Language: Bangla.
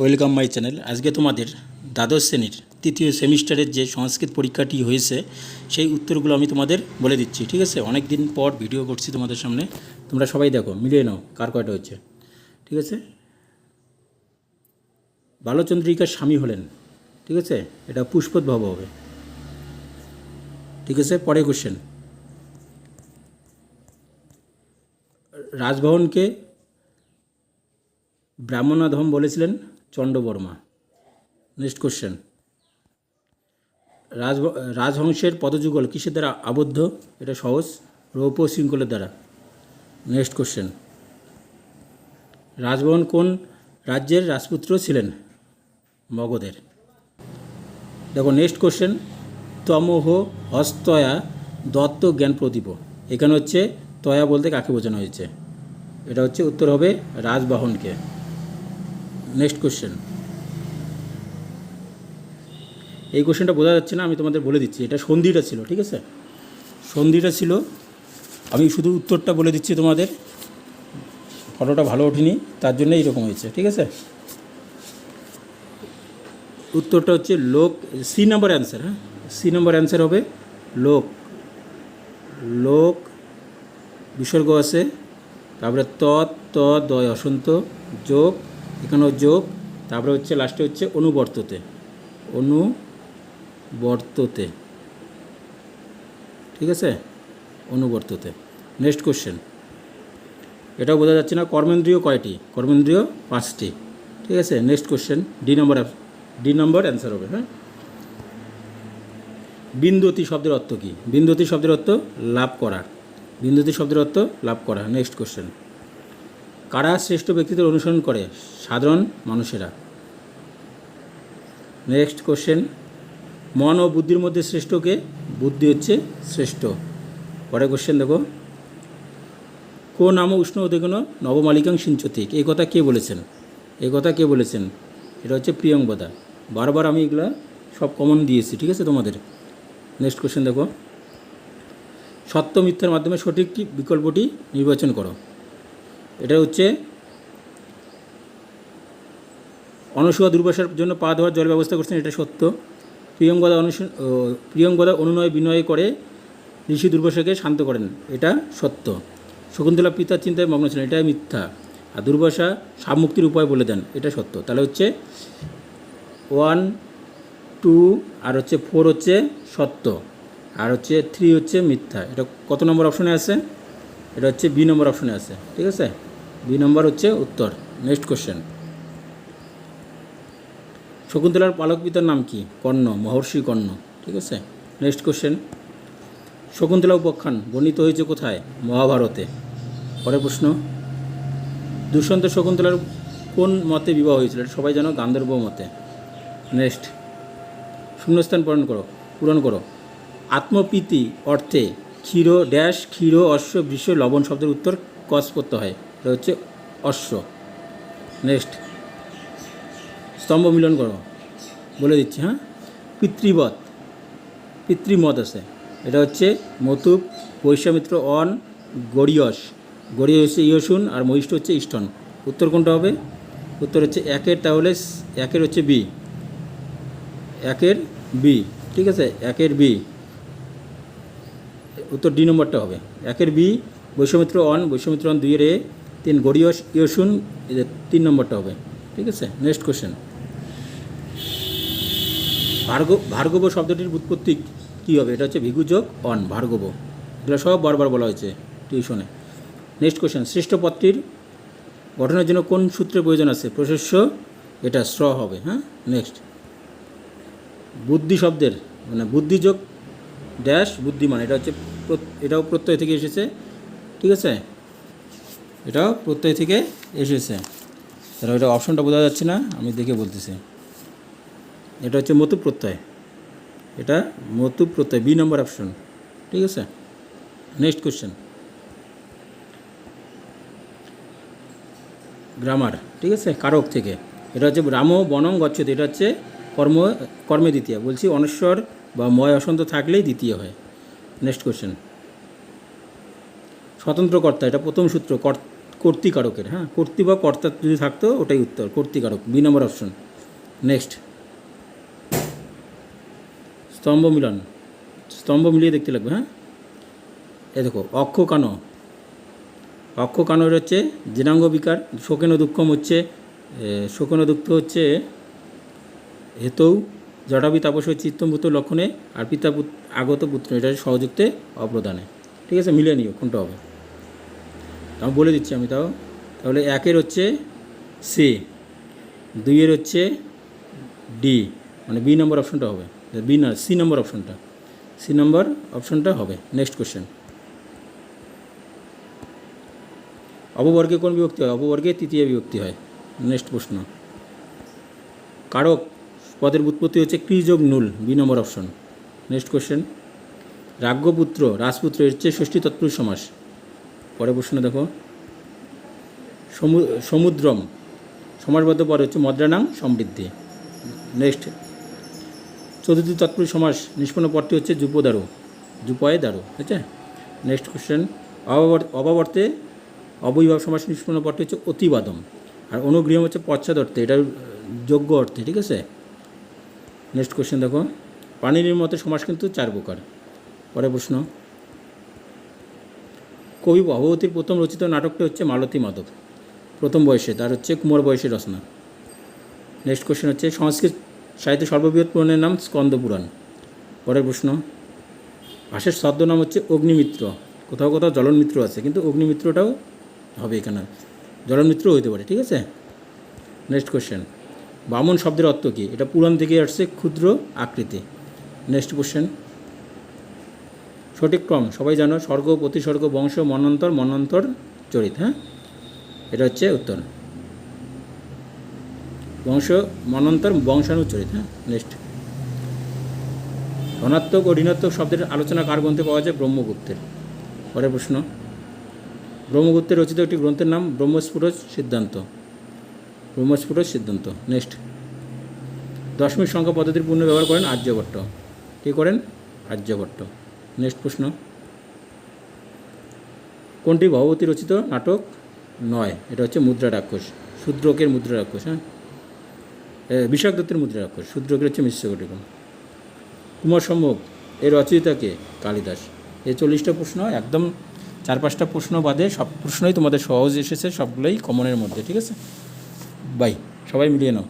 Welcome my channel. আজকে তোমাদের দ্বাদশ শ্রেণির তৃতীয় সেমিস্টারের যে সংস্কৃত পরীক্ষাটি হয়েছে, সেই উত্তরগুলো আমি তোমাদের বলে দিচ্ছি, ঠিক আছে? অনেক দিন পর ভিডিও করছি তোমাদের সামনে। তোমরা সবাই দেখো, মিলিয়ে নাও, কার কয়টা হচ্ছে ঠিক আছে? বালচন্দ্রিকার স্বামী হলেন, ঠিক আছে? এটা পুষ্পোদ্ভব হবে, ঠিক আছে? পরে কোশ্চেন রাজভবনকে ব্রাহ্মণাধম বলেছিলেন চণ্ডবর্মা নেক্সট কোশ্চেন রাজ রাজহংসের পদযুগল কিসের দ্বারা আবদ্ধ? এটা সহজ। রৌপ্য শৃঙ্খলের দ্বারা। নেক্সট কোশ্চেন রাজভবন কোন রাজ্যের রাজপুত্র ছিলেন? মগধের। দেখো নেক্সট কোশ্চেন তমোহ হস্তয়া দত্ত জ্ঞান প্রদীপ। এখানে হচ্ছে তয়া বলতে কাকে বোঝানো হয়েছে? এটা হচ্ছে উত্তর হবে রাজবাহনকে। Next question. এই কোশ্চেনটা বোঝা যাচ্ছে না, আমি তোমাদের বলে দিচ্ছি। এটা সন্ধিটা ছিল, ঠিক আছে? সন্ধিটা ছিল, আমি শুধু উত্তরটা বলে দিচ্ছি তোমাদের। ফটোটা ভালো ওঠেনি, তার জন্য এইরকম হয়েছে, ঠিক আছে? উত্তরটা হচ্ছে লোক সি নাম্বার অ্যান্সার হ্যাঁ? সি নাম্বার অ্যান্সার হবে লোক। লোক, বিসর্গ আছে, তারপরে ত ত, দয়, অসন্ত, যোগ এখানেও যোগ, তারপরে হচ্ছে লাস্টে হচ্ছে অনুবর্ততে। অনুবর্ততে। ঠিক আছে? অনুবর্ততে। নেক্সট কোশ্চেন এটাও বোঝা যাচ্ছে না, কর্মেন্দ্রীয় কয়টি? কর্মেন্দ্রীয় পাঁচটি। ঠিক আছে? Next question D number D number answer হবে হ্যাঁ? বিন্দুতি শব্দের অর্থ কী? বিন্দুতি শব্দের অর্থ লাভ করা। বিন্দুতি শব্দের অর্থ লাভ করা। নেক্সট কোশ্চেন কারা শ্রেষ্ঠ ব্যক্তিদের অনুসরণ করে? সাধারণ মানুষেরা। নেক্সট কোশ্চেন মন ও বুদ্ধির মধ্যে শ্রেষ্ঠকে বুদ্ধি হচ্ছে শ্রেষ্ঠ। পরে কোশ্চেন দেখো। কো নাম উষ্ণ উদেগুণ নবমালিকাং সিঞ্চতিক এই কথা কে বলেছেন? এই কথা কে বলেছেন? এটা হচ্ছে প্রিয়ঙ্বদা বারবার আমি এগুলা সব কমন দিয়েছি, ঠিক আছে তোমাদের? নেক্সট কোশ্চেন দেখো। সত্য মিথ্যার মাধ্যমে সঠিক বিকল্পটি নির্বাচন করো। এটা হচ্ছে অনসুয়া দুর্বাসার জন্য পা ধোয়ার জল ব্যবস্থা করছেন, এটা সত্য। প্রিয়ঙ্গদা অনুসু প্রিয়ঙ্গদা অনুনয় বিনয় করে ঋষি দুর্বাসাকে শান্ত করেন, এটা সত্য। শকুন্তলা পিতার চিন্তায় মগ্ন ছিলেন এটা মিথ্যা। আর দুর্বাসা সাপ মুক্তির উপায় বলে দেন, এটা সত্য। তাহলে হচ্ছে ওয়ান টু আর হচ্ছে ফোর হচ্ছে সত্য, আর হচ্ছে থ্রি হচ্ছে মিথ্যা। এটা কত নম্বর অপশনে আছে? এটা হচ্ছে বি নম্বর অপশনে আছে, ঠিক আছে? বি নম্বর হচ্ছে উত্তর। নেক্সট কোশ্চেন শকুন্তলার পালক পিতার নাম কি? কর্ণ, মহর্ষি কর্ণ। ঠিক আছে? নেক্সট কোশ্চেন শকুন্তলা উপাখ্যান বর্ণিত হয়েছে কোথায়? মহাভারতে। পরের প্রশ্ন। দুষ্যন্ত শকুন্তলার কোন মতে বিবাহ হয়েছিল? এটা সবাই জানো, গান্ধর্ব মতে। নেক্সট শূন্যস্থান পূরণ করো পূরণ করো। আত্মপ্রীতি অর্থে ক্ষীর, ড্যাশ, ক্ষীর, অশ্ব, বৃষ, লবণ শব্দের উত্তর কস করতে হয়। এটা হচ্ছে অশ্ব। নেক্সট স্তম্ভ মিলন করো। বলে দিচ্ছি হ্যাঁ? পিতৃবধ পিতৃমত আছে। এটা হচ্ছে মতুপ বৈশ্বামিত্র, অন, গড়িয়স। গড়িয় হচ্ছে ইয়সুন আর মহিষ্ঠ হচ্ছে ইষ্টন। উত্তর কোনটা হবে? উত্তর হচ্ছে একের, তাহলে একের হচ্ছে বি। একের বি। ঠিক আছে? একের বি। উত্তর ডি নম্বরটা হবে। একের বি, বৈশ্বমিত্র, অন বৈশ্বমিত্র, অন, দুইয়ের এ তিন গড়িয়স ইয়সুন এদের তিন নম্বরটা হবে, ঠিক আছে? নেক্সট কোশ্চেন ভার্গ ভার্গব শব্দটির উৎপত্তি কী হবে? এটা হচ্ছে ভিগুযোগ অন, ভার্গব। এগুলো সব বারবার বলা হয়েছে টিউশনে নেক্সট কোশ্চেন শ্রেষ্ঠ পদটির গঠনের জন্য কোন সূত্রের প্রয়োজন আছে? প্রশস্য, এটা স্র হবে হ্যাঁ? নেক্সট বুদ্ধি শব্দের মানে বুদ্ধিযোগ ড্যাশ বুদ্ধিমান, এটা হচ্ছে এটাও প্রত্যয় থেকে এসেছে, ঠিক আছে? এটাও প্রত্যয় থেকে এসেছে। তাহলে এটা অপশনটা বোঝা যাচ্ছে না, আমি দেখে বলতেছি। এটা হচ্ছে মতু প্রত্যয়। এটা মতু প্রত্যয়, বি নম্বর অপশন ঠিক আছে? নেক্সট কোশ্চেন গ্রামার ঠিক আছে? কারক থেকে। এটা হচ্ছে রাম বনম গচ্ছতি, এটা হচ্ছে কর্ম, কর্মে দ্বিতীয়। বলছি অনশ্বর বা ময় অসন্ত থাকলেই দ্বিতীয় হয়। নেক্সট কোশ্চেন স্বতন্ত্র কর্তা এটা প্রথম সূত্র কর্তিকারকের হ্যাঁ? কর্তৃ বা কর্তা যদি থাকতো, ওটাই উত্তর, কর্তিকারক, বি নম্বর অপশন নেক্সট স্তম্ভ মিলন। স্তম্ভ মিলিয়ে দেখতে লাগবে হ্যাঁ? এ দেখো, অক্ষ কানো। অক্ষ কানোর হচ্ছে জেনাঙ্গ বিকার, শোকেন দুঃখম হচ্ছে শোকন দুঃখ হচ্ছে হেতৌ জটাবি তাপস চিত্তভূত লক্ষণে, আর পিতা আগত পুত্র, এটা সহযুক্তে অপ্রদানে। ঠিক আছে, মিলিয়ে নিও, কোনটা হবে? তাও বলে দিচ্ছি আমি তাও। তাহলে একের হচ্ছে সি, দুইয়ের হচ্ছে ডি মানে বি নম্বর অপশনটা হবে। বি না, সি নম্বর অপশনটা। সি নম্বর অপশনটা হবে। নেক্সট কোশ্চেন অপবর্গে কোন বিভক্তি হয়? অপবর্গে তৃতীয় বিভক্তি হয়। নেক্সট প্রশ্ন। কারক পদের উৎপত্তি হচ্ছে ক্রিযোগ নুল, B number option. Next question রাজ্ঞপুত্র রাজপুত্র হচ্ছে ষষ্ঠী তৎপুরুষ সমাস। পরে প্রশ্ন দেখো। সমুদ্রম, সমাসবদ্ধ পরে হচ্ছে মদ্রানাং সমৃদ্ধি। নেক্সট চতুর্থ তৎপুরুষ সমাস নিষ্পন্ন পদটি হচ্ছে যুপদারু, যুপয়ে দারু ঠিক আছে নেক্সট কোশ্চেন অবাবর অবাবর্তে অবৈভাব সমাস নিষ্পন্ন পদটি হচ্ছে অতিবাদম, আর অনুগৃহ হচ্ছে পশ্চাদ অর্থে এটার যোগ্য অর্থে, ঠিক আছে? নেক্সট কোশ্চেন দেখো পানির মতে সমাস কিন্তু চার প্রকার। পরে প্রশ্ন কবি ভগবতীর প্রথম রচিত নাটকটি হচ্ছে মালতী মাধব। প্রথম বয়সে, তার হচ্ছে কুমার বয়সের রচনা। নেক্সট কোশ্চেন হচ্ছে, সংস্কৃত সাহিত্য সর্ববৃহৎ পুরাণের নাম স্কন্দ পুরাণ। পরের প্রশ্ন, ভাষের ছদ্মনাম হচ্ছে অগ্নিমিত্র। কোথাও কোথাও জলনমিত্র আছে, কিন্তু অগ্নিমিত্রটাও হবে এখানে। জলনমিত্র হইতে পারে, ঠিক আছে? নেক্সট কোশ্চেন বামন শব্দের অর্থ কী? এটা পুরাণ থেকে আসছে ক্ষুদ্র আকৃতি। নেক্সট কোশ্চেন সঠিক ক্রম, সবাই জানো স্বর্গ, প্রতিস্বর্গ, বংশ, মন্বন্তর মন্বন্তর চরিত হ্যাঁ? এটা হচ্ছে উত্তর। বংশ, মন্বন্তর, বংশানুচরিত হ্যাঁ? নেক্সট ধনাত্মক ও ঋণাত্মক শব্দের আলোচনা কার গ্রন্থে পাওয়া যায়? ব্রহ্মগুপ্তের। পরের প্রশ্ন। ব্রহ্মগুপ্তের রচিত একটি গ্রন্থের নাম ব্রহ্মস্ফুট সিদ্ধান্ত। ব্রহ্মস্ফুট সিদ্ধান্ত। নেক্সট দশমিক সংখ্যা পদ্ধতির পূর্ণ ব্যবহার করেন আর্যভট্ট। কী করেন? আর্যভট্ট। নেক্সট প্রশ্ন। কোনটি ভগবতী রচিত নাটক? নয়, এটা হচ্ছে মুদ্রা রাক্ষস, শূদ্রকের মুদ্রা রাক্ষস হ্যাঁ? বিশাখ দত্তের মুদ্রা রাক্ষস, শূদ্রকের হচ্ছে মিশ্র কটিকম কুমার সম্ভব এর রচয়িতাকে কালিদাস। এই চল্লিশটা প্রশ্ন, একদম চার পাঁচটা প্রশ্ন বাদে সব প্রশ্নই তোমাদের সহজ এসেছে, সবগুলোই কমনের মধ্যে, ঠিক আছে? বাই সবাই মিলিয়ে নাও।